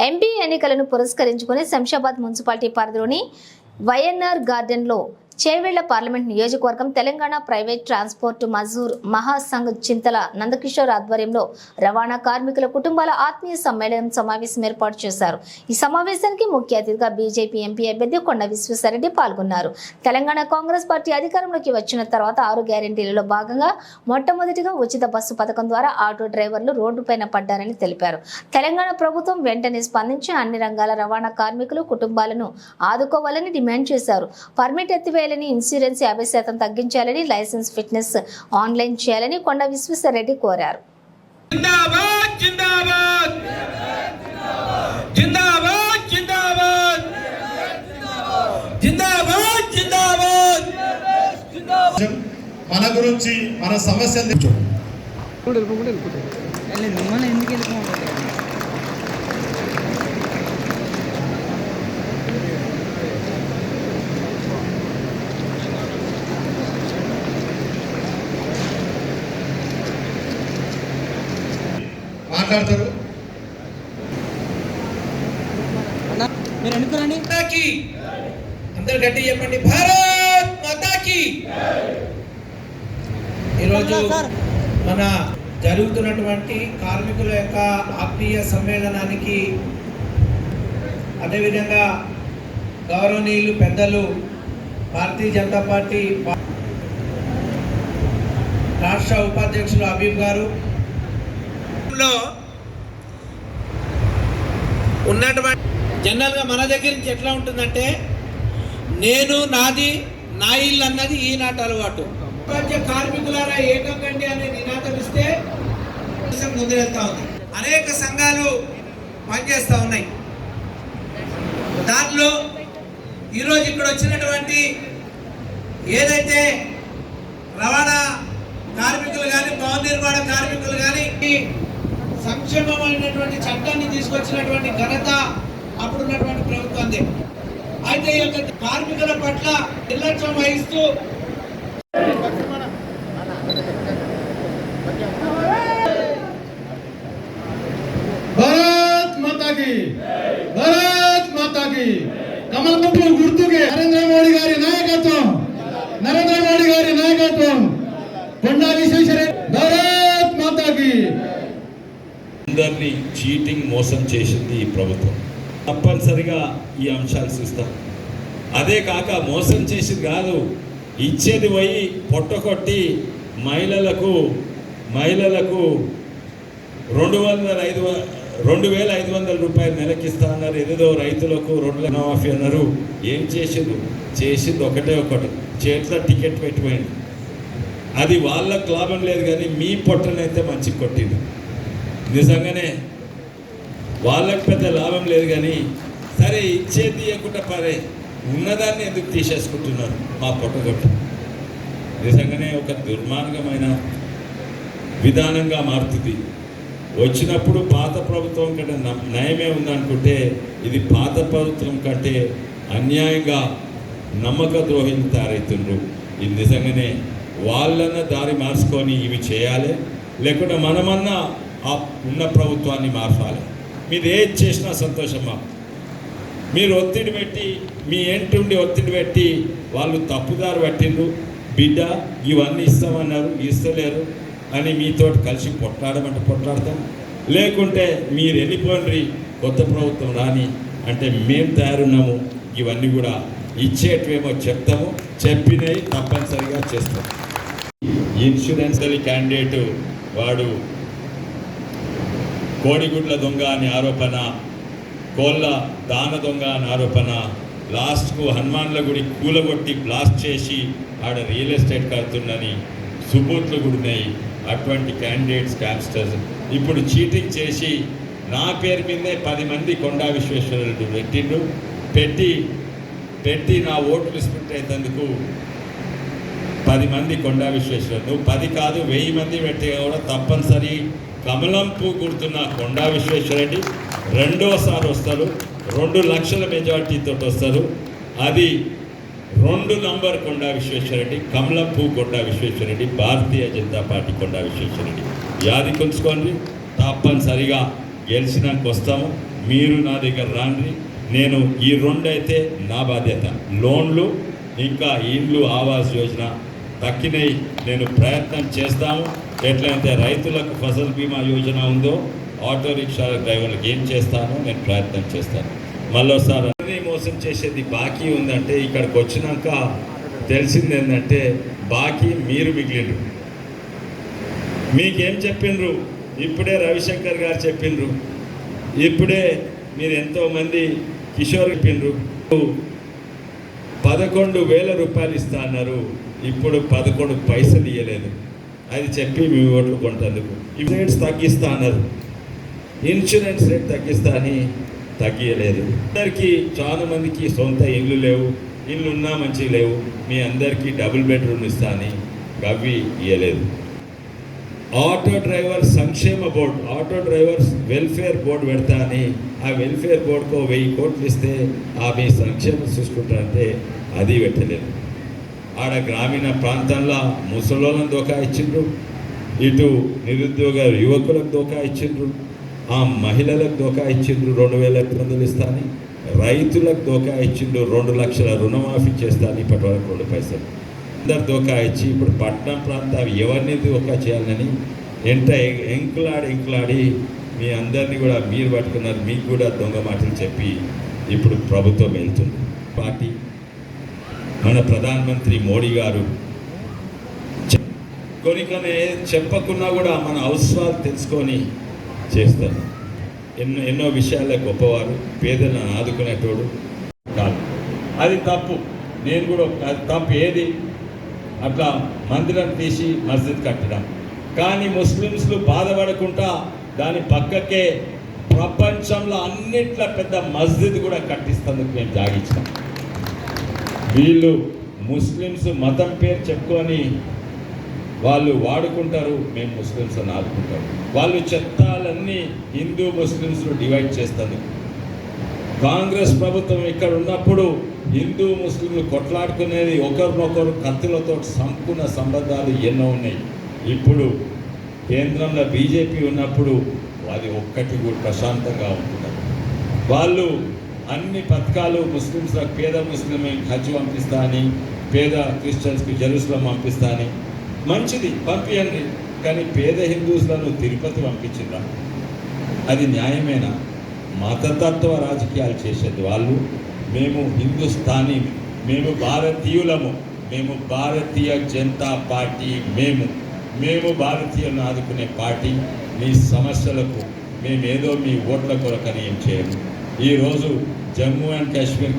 MP ఎన్నికలను పురస్కరించుకుని Shamshabad municipality పరిధిలోని వైఎన్ఆర్ గార్డెన్లో చేవేళ్ళ పార్లమెంట్ నియోజకవర్గం తెలంగాణ ప్రైవేట్ ట్రాన్స్పోర్ట్ మజూర్ మహాసంఘ్ చింతల నందకిషోర్ ఆధ్వర్యంలో రవాణా కార్మికుల కుటుంబాల ఆత్మీయ సమ్మేళనం సమావేశం ఏర్పాటు చేశారు. ఈ సమావేశానికి ముఖ్య అతిథిగా బీజేపీ ఎంపీ అభ్యర్థి కొండ విశ్వేశ్వరరెడ్డి పాల్గొన్నారు. తెలంగాణ కాంగ్రెస్ పార్టీ అధికారంలోకి వచ్చిన తర్వాత ఆరు గ్యారెంటీలలో భాగంగా మొట్టమొదటిగా ఉచిత బస్సు పథకం ద్వారా ఆటో డ్రైవర్లు రోడ్డుపైన పడ్డారని తెలిపారు. తెలంగాణ ప్రభుత్వం వెంటనే స్పందించి అన్ని రంగాల రవాణా కార్మికులు కుటుంబాలను ఆదుకోవాలని డిమాండ్ చేశారు. పర్మిట్ చేయాలని ఇన్సూరెన్స్ యాభై శాతం తగ్గించాలని లైసెన్స్ ఫిట్నెస్ ఆన్లైన్ చేయాలని కొండ విశ్వేశ్వరరెడ్డి కోరారు. మన గురించి మన సమస్య ఎందుకు మాట్లాడతారు? మీరు అందరు గట్టి చెప్పండి. భారత్ మాతాకి. ఈరోజు మన జరుగుతున్నటువంటి కార్మికుల యొక్క ఆత్మీయ సమ్మేళనానికి అదేవిధంగా గౌరవనీయులు పెద్దలు భారతీయ జనతా పార్టీ రాష్ట్ర ఉపాధ్యక్షులు అబీబ్ గారు. లో ఉన్నటువంటి జనరల్గా మన దగ్గర నుంచి ఎట్లా ఉంటుందంటే నేను నాది నా ఇల్లు అన్నది ఈనాటి అలవాటు. ప్రపంచ కార్మికులారా ఏకంగండి అనే నినాదం ఇస్తే దేశం ముందుకెళ్తా ఉంది. అనేక సంఘాలు పనిచేస్తూ ఉన్నాయి. దానిలో ఈరోజు ఇక్కడ వచ్చినటువంటి ఏదైతే రవాణా కార్మికులు కానీ భవన నిర్మాణ కార్మికులు కానీ సంక్షేమమైనటువంటి చట్టాన్ని తీసుకొచ్చినటువంటి ఘనత అప్పుడున్నటువంటి ప్రభుత్వందే. అయితే ఈ యొక్క కార్మికుల పట్ల నిర్లక్ష్యం వహిస్తూ భారత్ మాతాకి భారత్ మాతాకి. కమల్ పువ్వు గుర్తుకి. నరేంద్ర మోడీ గారి నాయకత్వం. నరేంద్ర మోడీ గారి నాయకత్వం. కొండా విశ్వేశ్వర అందరినీ చీటింగ్ మోసం చేసింది ఈ ప్రభుత్వం. తప్పనిసరిగా ఈ అంశాలు చూస్తాం. అదే కాక మోసం చేసింది కాదు ఇచ్చేది పోయి పొట్టకొట్టి మహిళలకు మహిళలకు రెండు వందల ఐదు వ- రెండు వేల ఐదు వందల రూపాయలు నెలకిస్తా అన్నారు. ఏదేదో రైతులకు రెండు మాఫీ అన్నారు. ఏం చేసింది చేసింది ఒకటే ఒకటి. చేతిలో టికెట్ పెట్టిపోయింది. అది వాళ్ళకు లాభం లేదు కానీ మీ పొట్టనైతే మంచి కొట్టింది. నిజంగానే వాళ్ళకి పెద్ద లాభం లేదు కానీ సరే ఇచ్చేది తీయకుండా పరే ఉన్నదాన్ని ఎందుకు తీసేసుకుంటున్నారు? మా పొట్టగొట్ట నిజంగానే ఒక దుర్మార్గమైన విధానంగా మారుతుంది. వచ్చినప్పుడు పాత ప్రభుత్వం కంటే నయమే ఉందనుకుంటే ఇది పాత ప్రభుత్వం కంటే అన్యాయంగా నమ్మక ద్రోహిని తయారవుతుండ్రు ఇది నిజంగానే వాళ్ళన్న దారి మార్చుకొని ఇవి చేయాలి? లేకుంటే మనమన్నా ఆ ఉన్న ప్రభుత్వాన్ని మార్చాలి. మీరు ఏది చేసినా సంతోషమా మీరు ఒత్తిడి పెట్టి మీ ఏంటుండి ఒత్తిడి పెట్టి వాళ్ళు తప్పుదారు పట్టిండ్రు. బిడ్డ ఇవన్నీ ఇస్తామన్నారు ఇస్తలేరు అని మీతోటి కలిసి పొట్లాడమంటే పొట్లాడతాం లేకుంటే మీరు వెళ్ళిపోండి కొత్త ప్రభుత్వం రాని అంటే మేము తయారున్నాము. ఇవన్నీ కూడా ఇచ్చేటివేమో చెప్తాము. చెప్పినవి తప్పనిసరిగా చేస్తాం. ఇన్సూరెన్స్ క్యాండిడేట్ వాడు కోడిగుడ్ల దొంగ అని ఆరోపణ కోళ్ళ దాన దొంగ అని ఆరోపణ లాస్ట్కు హనుమాన్ల గుడి కూలగొట్టి బ్లాస్ట్ చేసి ఆడ రియల్ ఎస్టేట్ కడుతుందని సుబూట్లు కూడా ఉన్నాయి. అటువంటి క్యాండిడేట్స్ క్యాప్స్టర్స్ ఇప్పుడు చీటింగ్ చేసి నా పేరు మీదే పది మంది కొండా విశ్వేశ్వరుడు పెట్టిండు పెట్టి పెట్టి నా ఓట్లు స్ప్లిట్ అయినందుకు పది మంది కొండా విశ్వేశ్వర నువ్వు పది కాదు వెయ్యి మంది పెట్టి కూడా తప్పనిసరి. కమలం పువ్వు గుర్తున్న కొండా విశ్వేశ్వరరెడ్డి రెండోసారి వస్తారు. రెండు లక్షల మెజార్టీతో వస్తారు. అది రెండు నంబర్ కొండా విశ్వేశ్వరరెడ్డి కమలం పువ్వు కొండా విశ్వేశ్వరరెడ్డి భారతీయ జనతా పార్టీ కొండా విశ్వేశ్వరరెడ్డి. యాది కొలుచుకోండి తప్పనిసరిగా గెలిచినాక వస్తాము. మీరు నా దగ్గర రాండి. నేను ఈ రెండు అయితే నా బాధ్యత. లోన్లు ఇంకా ఇండ్లు ఆవాస్ యోజన తక్కినై నేను ప్రయత్నం చేస్తాము ఎట్లయితే రైతులకు ఫసల్ బీమా యోజన ఉందో ఆటో రిక్షా డ్రైవర్లకు ఏం చేస్తానో నేను ప్రయత్నం చేస్తాను. మళ్ళీసారి మోసం చేసేది బాకీ ఉందంటే ఇక్కడికి వచ్చినాక తెలిసింది ఏంటంటే బాకీ మీరు మిగిలిండ్రు. మీకేం చెప్పిండ్రు? ఇప్పుడే రవిశంకర్ గారు చెప్పిండ్రు. ఇప్పుడే మీరు ఎంతోమంది కిషోర్ చెప్పిండ్రు. పదకొండు వేల రూపాయలు ఇస్తా అన్నారు. ఇప్పుడు పదకొండు పైసలు ఇవ్వలేదు అది చెప్పి మీ ఓట్లు కొంటందుకు. ఇన్సూరెన్స్ తగ్గిస్తా అన్నారు. ఇన్సూరెన్స్ రేట్ తగ్గిస్తా అని తగ్గియలేదు. అందరికీ చాలా మందికి సొంత ఇల్లు లేవు. ఇల్లు ఉన్నా మంచి లేవు. మీ అందరికీ డబుల్ బెడ్రూమ్ ఇస్తా అని గవ్వి ఇవ్వలేదు ఆటో డ్రైవర్ సంక్షేమ board auto drivers welfare board పెడతా అని ఆ వెల్ఫేర్ బోర్డుకు వెయ్యి కోట్లు ఇస్తే ఆ మీ సంక్షేమం చూసుకుంటారంటే అది పెట్టలేదు. ఆడ గ్రామీణ ప్రాంతంలో ముసలోళ్ళని దోకా ఇచ్చిండ్రు. ఇటు నిరుద్యోగ యువకులకు దోకా ఇచ్చిండ్రు. ఆ మహిళలకు దోకా ఇచ్చిండ్రు రెండు వేల ఎనిమిది వందలు రైతులకు దోకా ఇచ్చిండ్రు రెండు లక్షల రుణమాఫీ చేస్తాను ఇప్పటి వరకు రెండు పైసలు. అందరు దోకా ఇచ్చి ఇప్పుడు పట్టణం ప్రాంతం ఎవరిని దోకా చేయాలని ఎంట ఎంకులాడి ఎంకులాడి మీ అందరినీ కూడా మీరు పట్టుకున్నారు మీకు కూడా దొంగ మాటలు చెప్పి ఇప్పుడు ప్రభుత్వం వెళ్తుంది. పార్టీ మన ప్రధానమంత్రి మోడీ గారు చె- కొన్ని కొన్ని చెప్పకున్నా కూడా మన అవసరాలు తెలుసుకొని చేస్తారు. ఎన్నో ఎన్నో విషయాల్లో గొప్పవారు పేదలను ఆదుకునేటోడు కాదు. అది తప్పు. నేను కూడా అది తప్పు ఏది? అట్లా మందిరం తీసి మస్జిద్ కట్టడం. కానీ ముస్లిమ్స్లు బాధపడకుండా దాని పక్కకే ప్రపంచంలో అన్నిట్ల పెద్ద మస్జిద్ కూడా కట్టిస్తందుకు మేము జాగించాం వీళ్ళు ముస్లిమ్స్ మతం పేరు చెప్పుకొని వాళ్ళు వాడుకుంటారు మేము ముస్లిమ్స్ అని ఆడుకుంటారు వాళ్ళు చెత్తాలన్నీ హిందూ ముస్లిమ్స్ డివైడ్ చేస్తారు. కాంగ్రెస్ ప్రభుత్వం ఇక్కడ ఉన్నప్పుడు హిందూ ముస్లింలు కొట్లాడుకునేది ఒకరినొకరు కత్తులతో సంపూర్ణ సంబంధాలు ఎన్నో ఉన్నాయి. ఇప్పుడు కేంద్రంలో బీజేపీ ఉన్నప్పుడు అది ఒక్కటి కూడా ప్రశాంతంగా ఉంటున్నారు వాళ్ళు అన్ని పథకాలు ముస్లిమ్స్లకు పేద ముస్లిం హజ్ పంపిస్తా అని పేద క్రిస్టియన్స్కి జెరూసలం పంపిస్తా అని. మంచిది పంపియండి. కానీ పేద హిందూస్లను తిరుపతి పంపించిందా అది న్యాయమేనా? మతతత్వ రాజకీయాలు చేసేది వాళ్ళు. మేము హిందుస్థానీ మేము భారతీయులము. మేము భారతీయ జనతా పార్టీ మేము. మేము భారతీయులను ఆదుకునే పార్టీ. మీ సమస్యలకు మేమేదో మీ ఓట్ల కొరకని ఏం చేయము. ఈరోజు జమ్మూ అండ్ కాశ్మీర్